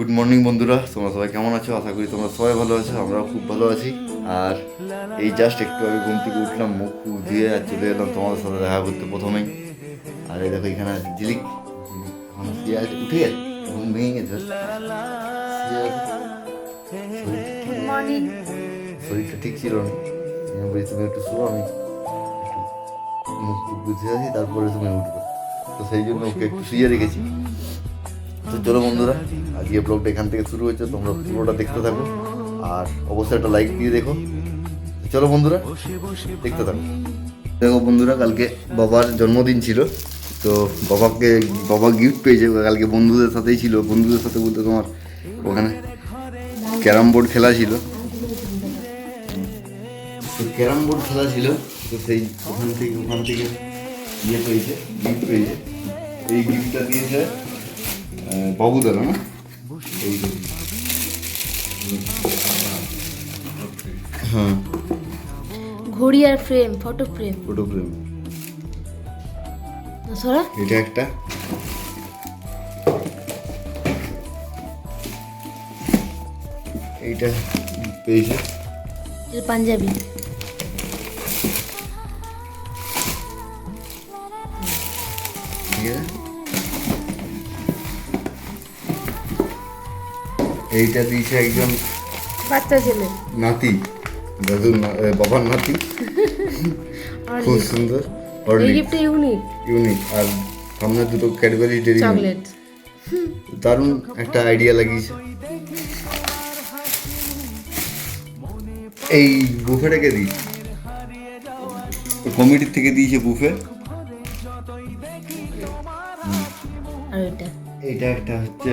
Good morning বন্ধুরা। তোমরা সবাই কেমন আছো? আশা করি তোমরা সবাই ভালো আছো আমরাও খুব ভালো আছি। আর এই জাস্ট একটু আগে ঘুম থেকে উঠলাম মুখ ধুয়ে আর চলে এলাম তোমাদের সাথে দেখা করতে প্রথমেই। আর এই দেখো এখানে আছে ঝিলিক উঠে গেছে। ঘুম ভেঙে গেছে। শরীরটা ঠিক ছিল না। বলছি তুমি একটু শো আমি মুখ বুঝে আছি তারপরে তুমি উঠবে। তো সেই জন্য ওকে একটু শুয়ে রেখেছি। তো চলো বন্ধুরা, আজকে ব্লগটা এখান থেকে শুরু হচ্ছে তোমরা পুরোটা দেখতে থাকো। আর অবশ্যই একটা লাইক দিয়ে দেখো। চলো বন্ধুরা, দেখতে থাকো। দেখো বন্ধুরা, কালকে বাবার জন্মদিন ছিল। তো বাবাকে, বাবা গিফট পেয়েছে, কালকে বন্ধুদের সাথেই ছিল। বন্ধুদের সাথে বলতে তোমার ওখানে ক্যারাম বোর্ড খেলা ছিল। তো ক্যারাম বোর্ড খেলা ছিল, তো সেই ওখান থেকে ওখান থেকে ইয়ে পেয়েছে গিফট পেয়েছে। এই গিফটটা দিয়েছে বাবুদারা না হ্যাঁ। ঘড়ি আর frame photo frame photo frame সরা। এটা একটা। এইটা পেয়েছে। এটা পাঞ্জাবি। এইটা দিয়েছে একজন বাচ্চা ছেলে। নাতি দাদুর বাবার নাতি। খুব সুন্দর। গিফটটা ইউনিক ইউনিক আর সামনে দুটো ক্যাডবেরি ডেরি চকলেট দারুণ একটা আইডিয়া লাগিয়েছে। এই বুফেটাকে দিই। কমিটির থেকে দিয়েছে বুফে। আর এটা একটা হচ্ছে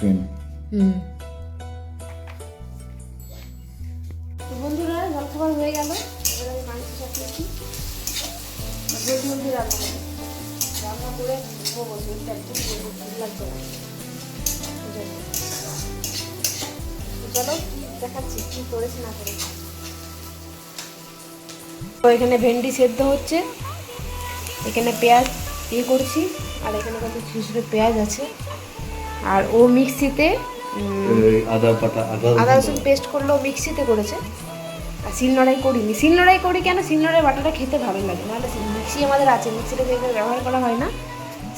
হুম। তো বন্ধুরা জলখাবার হয়ে গেল। এবার আমি মাংস চাপিয়েছি জলদি জলদি রান্না করব। রান্না করে ঘুমবো শরীরটা একদম ভালো না এই জন্য। তো চলো দেখাচ্ছি কি করেছে না করেছে। তো এখানে ভেন্ডি সেদ্ধ হচ্ছে। এখানে পেঁয়াজ ইয়ে করছি। আর এখানে কত ছোটো ছোটো পেঁয়াজ আছে। আর ও মিক্সিতে আদা পাতা আদা রসুন পেস্ট করলেও মিক্সিতে করেছে। আর শিলনোড়াই করিনি। শিলনোড়াই করি কেন? শিলনোড়াই বাটাটা খেতে ভালো লাগে। নাহলে মিক্সি আমাদের আছে মিক্সিটা যেভাবে ব্যবহার করা হয় না।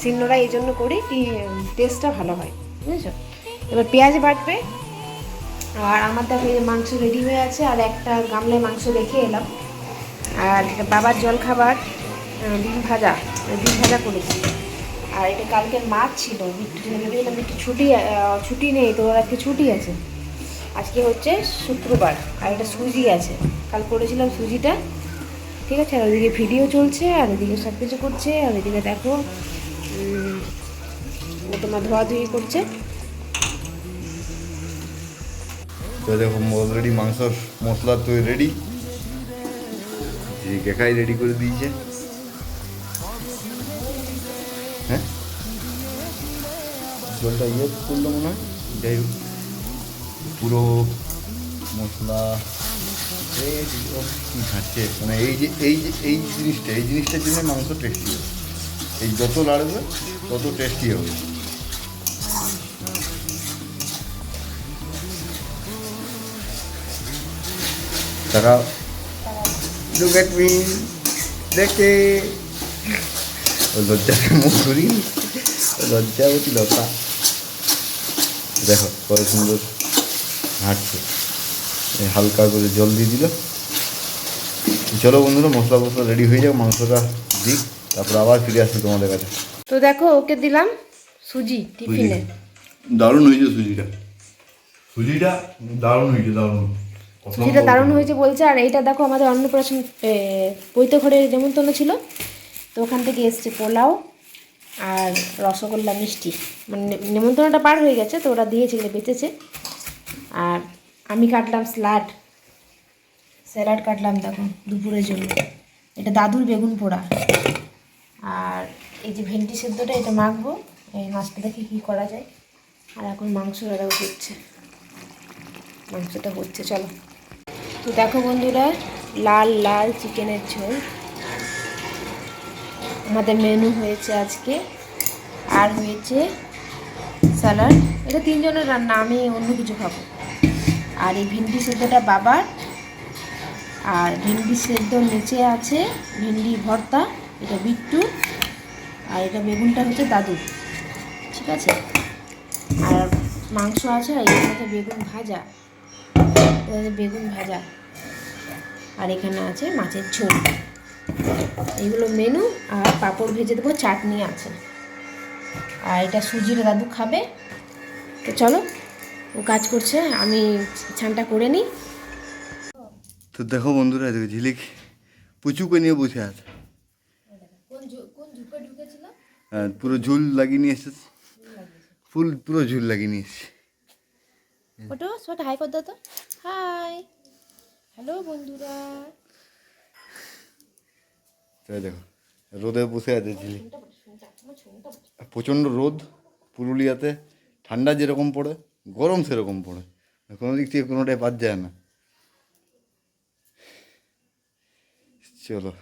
শিলনোড়াই এই জন্য করি কি টেস্টটা ভালো হয়। বুঝেছ? এবার পেঁয়াজ বাটবে। আর আমার দেখো এই মাংস রেডি হয়ে আছে আর একটা গামলায় মাংস রেখে এলাম। আর এটা বাবার জল খাবার ডিম ভাজা। ডিম ভাজা করেছি। আর এটা কালকের মাছ ছিল একটু ছুটি ছুটি নেই, তো ওর আজকে ছুটি আছে। আজকে হচ্ছে শুক্রবার, আর এটা সুজি আছে। কাল করেছিলাম সুজিটা। ঠিক আছে, আর ওইদিকে ভিডিও চলছে, আর ওইদিকে সব কিছু করছে, আর ওইদিকে দেখো তোমার ধোয়াধুয়ি করছে। তো দেখো অলরেডি মাংসর মশলা তো রেডি কেকাই রেডি করে দিয়েছে। জলটা ইয়ে করল মনে হয়। যাই হোক, পুরো মশলা। এই কি খাচ্ছে? মানে এই যে এই যে, এই জিনিসটা, এই জিনিসটার জন্য মাংস টেস্টি হবে এই যত লাড়বে, তত টেস্টি হবে। তারা এট মি দেখে। লজ্জাকে মুখ করি লজ্জাবতী লতা। দেখো কত সুন্দর হাঁটছে। হালকা করে জল দিয়ে দিল। চলো বন্ধুরা মশলা মশলা রেডি হয়ে যাক মাংসটা দিই তারপর আবার ফিরে আসছি তোমাদের কাছে। তো দেখো ওকে দিলাম সুজি টিফিনে। দারুণ হয়েছে সুজিটা। সুজিটা দারুণ হয়েছে দারুণ। সুজিটা দারুণ হয়েছে বলছে আর এইটা দেখো আমাদের অন্নপ্রাশন পৈতে ঘরে যেমন্তন্ন ছিল। তো ওখান থেকে এসছে পোলাও। আর রসগোল্লা মিষ্টি। মানে নেমন্তন্নটা পার হয়ে গেছে, তো ওরা দিয়েছে, এগুলো বেঁচেছে। আর আমি কাটলাম স্যালাড। স্যালাড কাটলাম, দেখো, দুপুরের জন্য। এটা দাদুর বেগুন পোড়া। আর এই যে ভেন্ডি সেদ্ধটা, এটা মাখবো। এই মাছটা দেখে কী করা যায়। আর এখন মাংস রান্না হচ্ছে মাংসটা হচ্ছে, চলো। তো দেখো বন্ধুরা, লাল লাল চিকেনের ঝোল। আমাদের মেনু হয়েছে আজকে। আর হয়েছে স্যালাড এটা তিনজনের রান্না, আমি অন্য কিছু খাব। আর এই ভেন্ডি সেদ্ধটা বাবার। আর ভেন্ডি সেদ্ধ নিচে আছে ভেন্ডি ভর্তা, এটা বিট্টু, আর এটা বেগুনটা হচ্ছে দাদু। ঠিক আছে? আর মাংস আছে আর এর সাথে বেগুন ভাজা। বেগুন ভাজা। আর এখানে আছে মাছের ঝোল। এইগুলো মেনু আর পাঁপড় ভেজে দেবো চাটনি আছে। আর এটা সুজির দাদু খাবে। তো চলো ও কাজ করছে আমি ছানটা করে নিই। তো দেখো বন্ধুরা দেখো ঝিলিক পুচুকে নিয়ে বসে আছে। আর পুরো ঝুল লাগিয়ে নিয়ে এসেছে। ফুল পুরো ঝুল লাগিয়ে নিয়ে এসেছে। ওটো ছোট হাই কর দাও তো। হাই। হ্যালো বন্ধুরা। তাই দেখো, রোদে বসে আছে ঝিলিক প্রচণ্ড রোদ, পুরুলিয়াতে ঠান্ডা যেরকম পড়ে, গরম সেরকম পড়ে। কোনো দিক থেকে কোনোটাই বাদ যায় না। চলো।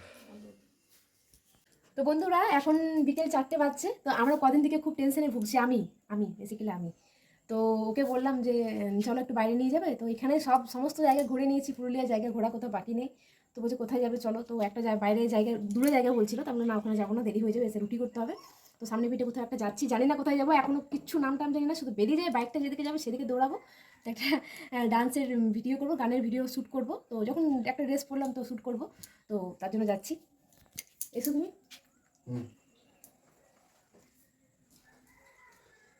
তো বন্ধুরা, এখন বিকেল চারটে বাজছে, তো আমরা কদিন থেকে খুব টেনশনে ভুগছি, আমি আমি বেসিক্যালি আমি। তো ওকে বললাম যে চলো একটু বাইরে নিয়ে যাবে, তো এখানে সব, সমস্ত জায়গায় ঘুরে নিয়েছি পুরুলিয়া জায়গায় ঘোরা কোথাও বাকি নেই। তো বলছে, কোথায় যাবে? চলো। তো একটা বাইরে জায়গায় দূরে জায়গায় বলছিল, তার মানে না, ওখানে যাব না, দেরি হয়ে যাবে, এসে রুটি করতে হবে। তো সামনে পিঠে কোথাও একটা যাচ্ছি, জানি না কোথায় যাব, এখনও কিচ্ছু নাম টাম জানি না, শুধু বেরিয়ে যায় বাইকটা যেদিকে যাবে সেদিকে দৌড়াবো। তো একটা ডান্সের ভিডিও করব, গানের ভিডিও শ্যুট করব। তো যখন একটা ড্রেস পরলাম তো শ্যুট করব, তো তার জন্য যাচ্ছি। এসো তুমি।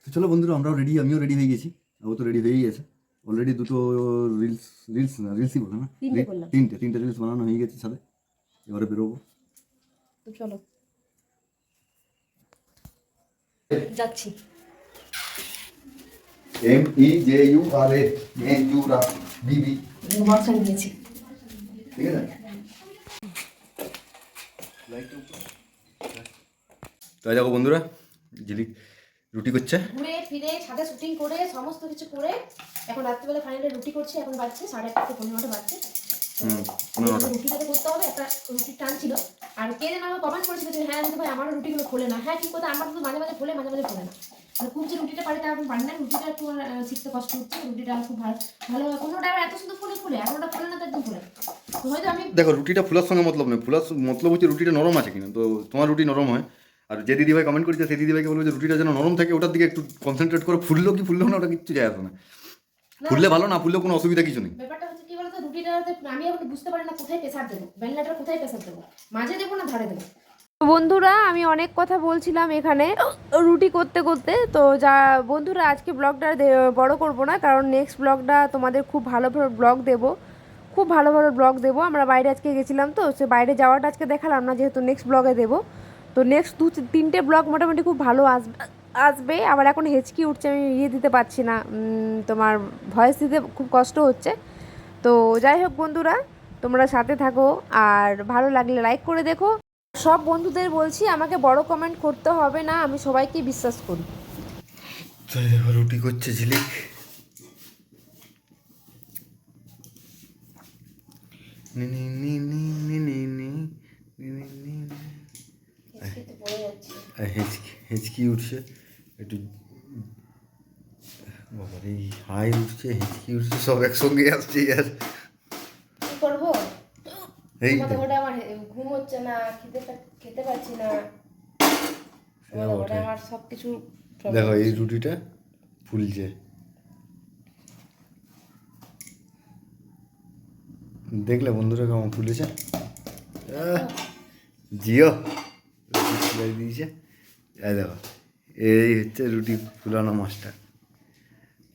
তো চলো বন্ধুরা, আমরাও রেডি আমিও রেডি হয়ে গেছি, ও তো রেডি হয়েই গেছে অলরেডি দুটো রিলস রিলস না রিলসই বলে না। তিনটে তিনটে রিলস বানানো হয়ে গেছে সাথে। এবারে বেরোবো। তো চলো। যাচ্ছি। M E J U R A A U রা বিবি বক্স নিয়েছি। ঠিক আছে? তো দেখো বন্ধুরা ঝিলিক রুটি করছে? ঘুরে ফিরে সাথে শুটিং করে সমস্ত কিছু করে এখন রাত্রিবেলা ফাইনালি রুটি করছে এখন বাজছে সাড়ে আটটা থেকে পনেরোটা বাজছে। রুটিটাতে করতে হবে একটা রুটি টান ছিল। আর কে যেন আমাকে কমেন্ট করেছিল যে হ্যাঁ দিদি ভাই আমারও রুটিগুলো খোলে না। হ্যাঁ ঠিক কথা আমার তো মাঝে মাঝে খোলে মাঝে মাঝে খোলে না। মানে খুব যে রুটিটা পারি তা এখন পারি না রুটিটা একটু শিখতে কষ্ট হচ্ছে রুটিটা খুব ভালো ভালো কোনোটা এত সুন্দর ফুলে ফুলে? আর কোনোটা ফুলে না তো একদম ফুলে হয়তো আমি দেখো রুটিটা ফুলার সঙ্গে মতলব নেই ফুলার মতলব হচ্ছে রুটিটা নরম আছে কিনা। তো তোমার রুটি নরম হয়। আর যে দিদিভাই কমেন্ট করেছে সেই দিদিভাইকে বলব যে রুটিটা যেন নরম থাকে ওটার দিকে একটু কনসেন্ট্রেট করে। ফুললো কি ফুললো না ওটা কিচ্ছু যায় আসে না। ফুললে ভালো না ফুললেও কোনো অসুবিধা কিছু নেই। ব্যাপারটা হচ্ছে কি বলতো রুটিটাতে আমি এখন বুঝতে পারি না কোথায় প্রেসার দেবো। ব্যানলাটা কোথায় প্রেসার দেবো? মাঝে দেবো না ধারে দেবো? বন্ধুরা আমি অনেক কথা বলছিলাম এখানে রুটি করতে করতে। তো যা বন্ধুরা আজকে ব্লগটা বড় করব না কারণ নেক্সট ব্লগটা তোমাদের খুব ভালো ভালো ব্লগ দেব। খুব ভালো ভালো ব্লগ দেবো। আমরা বাইরে আজকে গেছিলাম তো সে বাইরে যাওয়াটা আজকে দেখালাম না যেহেতু নেক্সট ব্লগে দেবো। তো নেক্সট দু তিনটে ব্লগ মোটামুটি খুব ভালো আসবে আসবে আবার এখন হেঁচকি উঠছে আমি ইয়ে দিতে পারছি না তোমার ভয়েস দিতে খুব কষ্ট হচ্ছে তো যাই হোক বন্ধুরা তোমরা সাথে থাকো আর ভালো লাগলে লাইক করে দেখো সব বন্ধুদের বলছি আমাকে বড় কমেন্ট করতে হবে না আমি সবাইকে বিশ্বাস করি রুটি করছে ঝিলিক নি নি নি নি নি নি নি নি নি হেঁচকি হেঁচকি উঠছে একটু বাবারে হাই উঠছে হেঁচকি উঠছে সব একসঙ্গে আসছে আর করব? এই ওটা আমার ঘুম হচ্ছে না খেতে খেতে পারছি না। ওটা আমার সব কিছু দেখো এই রুটিটা ফুলছে। দেখলে বন্ধুরা কেমন ফুলেছে? জিও। ফুলাই দিয়েছে। এই দেখো, এই হচ্ছে রুটি ফুলানো মাস্টার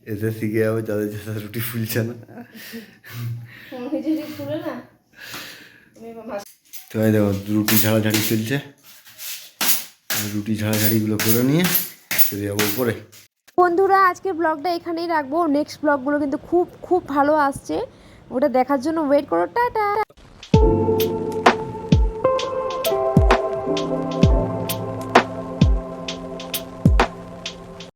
এতে শিখে যাবে, যাদের যাদের রুটি ফুলছে না। তো এই দেখো, রুটি ঝাড়াঝাড়ি চলছে। রুটি ঝাড়াঝাড়িগুলো করে নিয়ে চলে যাব উপরে। বন্ধুরা, আজকের ব্লগটা এখানেই রাখব। নেক্সট ব্লগগুলো কিন্তু খুব খুব ভালো আসছে। ওটা দেখার জন্য ওয়েট করো। টাটা!